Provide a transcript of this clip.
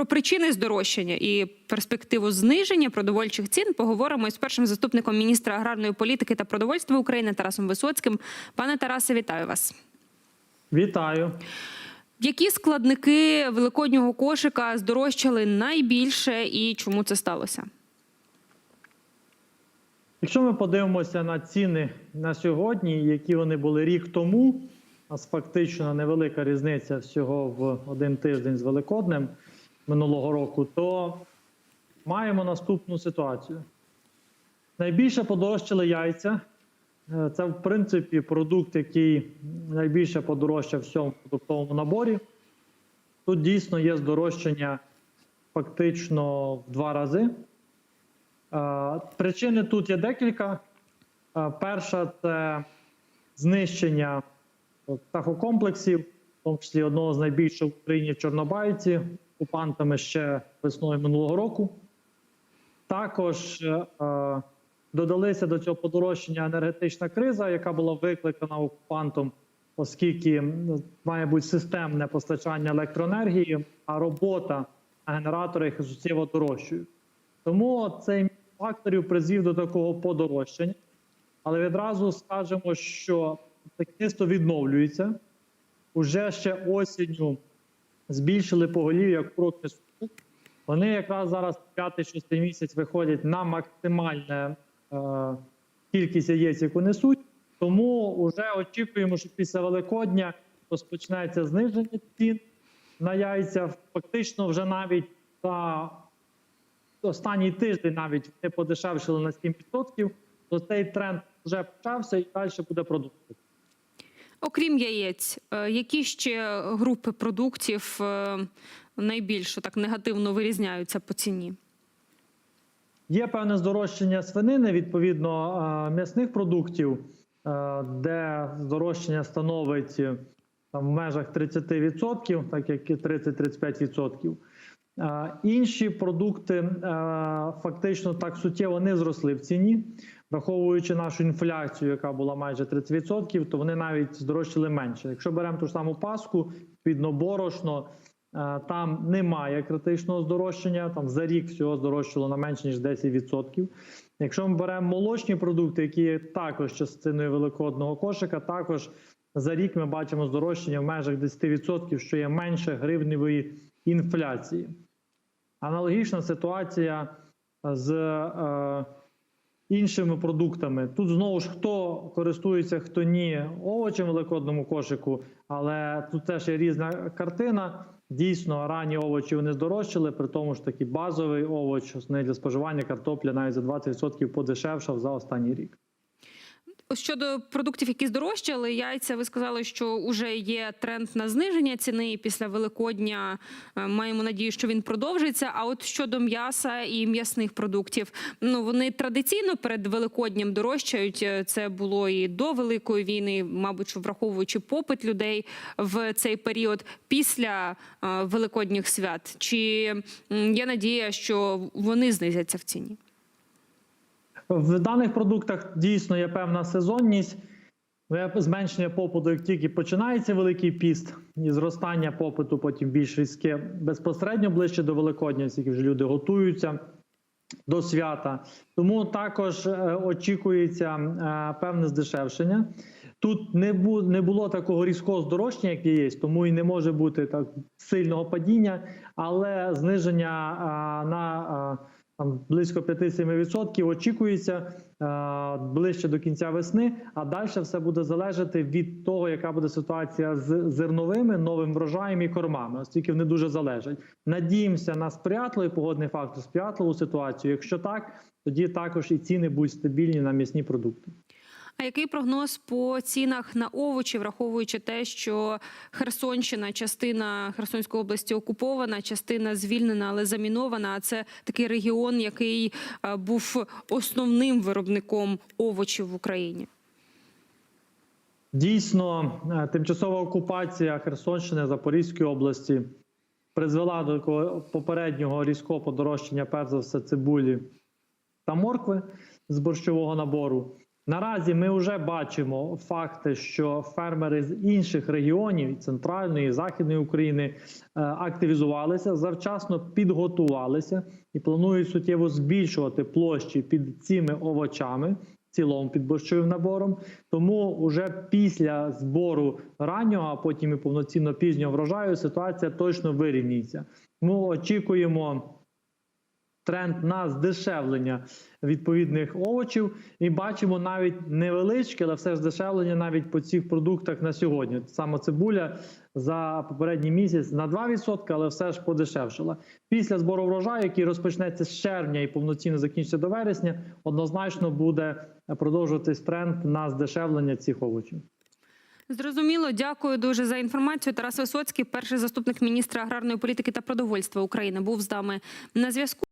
Про причини здорожчання і перспективу зниження продовольчих цін поговоримо із першим заступником міністра аграрної політики та продовольства України Тарасом Висоцьким. Пане Тарасе, вітаю вас. Вітаю. Які складники великоднього кошика здорожчали найбільше і чому це сталося? Якщо ми подивимося на ціни на сьогодні, які вони були рік тому, у нас фактично невелика різниця всього в один тиждень з Великоднем минулого року, то маємо наступну ситуацію. Найбільше подорожчали яйця. Е, Це, в принципі, продукт, який найбільше подорожчав в всьому продуктовому наборі. Тут дійсно є здорожчання фактично в два рази. Е, Причини тут є декілька. Е, Перша це знищення птахокомплексів, в тому числі одного з найбільших в Україні в Чорнобайці, окупантами ще весною минулого року. Також е, е, додалися до цього подорожчання енергетична криза, яка була викликана окупантом, оскільки має бути системне постачання електроенергії, а робота на генераторах суттєво дорожчою. Тому цей факторів призвів до такого подорожчання. Але відразу скажемо, що птахівництво відновлюється. Уже ще осінню збільшили поголів'я курок несу. Вони якраз зараз 5-6 місяць виходять на максимальну е, кількість яєць, яку несуть. Тому вже очікуємо, що після Великодня розпочнеться зниження цін на яйця. Фактично, вже навіть за останній тиждень навіть вони подешевшили на 7%, то цей тренд вже почався і далі буде продовжуватися. Окрім яєць, е, які ще групи продуктів е, найбільш так негативно вирізняються по ціні? Є певне здорожчання свинини, відповідно е, м'ясних продуктів, де здорожчання становить там, в межах 30%, так як і 30-35%. Е, Інші продукти фактично так суттєво не зросли в ціні, враховуючи нашу інфляцію, яка була майже 30%, то вони навіть здорожчали менше. Якщо беремо ту ж саму паску, відповідно борошно, е, там немає критичного здорожчання. Там за рік всього здорожчало на менше ніж 10%. Якщо ми беремо молочні продукти, які є також частиною великодного кошика, також за рік ми бачимо здорожчання в межах 10%, що є менше гривневої інфляції. Аналогічна ситуація з е, іншими продуктами. Тут знову ж хто користується, хто ні овочем великодному кошику, але тут теж є різна картина. Дійсно, ранні овочі вони здорожчали, при тому ж таки базовий овоч, для споживання картопля навіть за 20% подешевшав за останній рік. Щодо продуктів, які здорожчали, яйця, ви сказали, що вже є тренд на зниження ціни. і Після Великодня е, маємо надію, що він продовжиться. А от щодо м'яса і м'ясних продуктів, ну вони традиційно перед Великодням дорожчають. Е, Це було і до Великої війни, мабуть, враховуючи попит людей в цей період після е, великодніх свят. Чи є надія, що вони знизяться в ціні? В даних продуктах дійсно є певна сезонність. Зменшення попиту, як тільки починається великий піст, і зростання попиту потім більш різке безпосередньо ближче до Великодня, оскільки вже люди готуються до свята. Тому також е, очікується е, певне здешевшення. Тут не було такого різкого здорожчання, як є, тому і не може бути так сильного падіння, але зниження а, на там близько 5-7% очікується е, ближче до кінця весни. А далі все буде залежати від того, яка буде ситуація з зерновими новим врожаєм і кормами, оскільки вони дуже залежать. Надіємося на сприятливий погодний фактор, сприятливу ситуацію. Якщо так, тоді також і ціни будуть стабільні на м'ясні продукти. А який прогноз по цінах на овочі, враховуючи те, що Херсонщина, частина Херсонської області окупована, частина звільнена, але замінована. А це такий регіон, який е, був основним виробником овочів в Україні. Дійсно, е, тимчасова окупація Херсонщини Запорізької області призвела до попереднього різкого подорожчання, перш за все, цибулі та моркви з борщового набору. Наразі ми вже бачимо факти, що фермери з інших регіонів центральної і західної України е, активізувалися, завчасно підготувалися і планують суттєво збільшувати площі під цими овочами. в Цілому під борщовим набором, тому уже після збору раннього, а потім і повноцінно пізнього врожаю, ситуація точно вирівнюється. Ми очікуємо тренд на здешевлення відповідних овочів, і бачимо навіть невеличке, але все ж здешевлення навіть по цих продуктах на сьогодні. Саме цибуля за попередній місяць на 2%, але все ж подешевшила. Після збору врожаю, який розпочнеться з червня і повноцінно закінчиться до вересня, однозначно буде продовжуватись тренд на здешевлення цих овочів. Зрозуміло, дякую дуже за інформацію. Тарас Висоцький, перший заступник міністра аграрної політики та продовольства України, був з нами на зв'язку.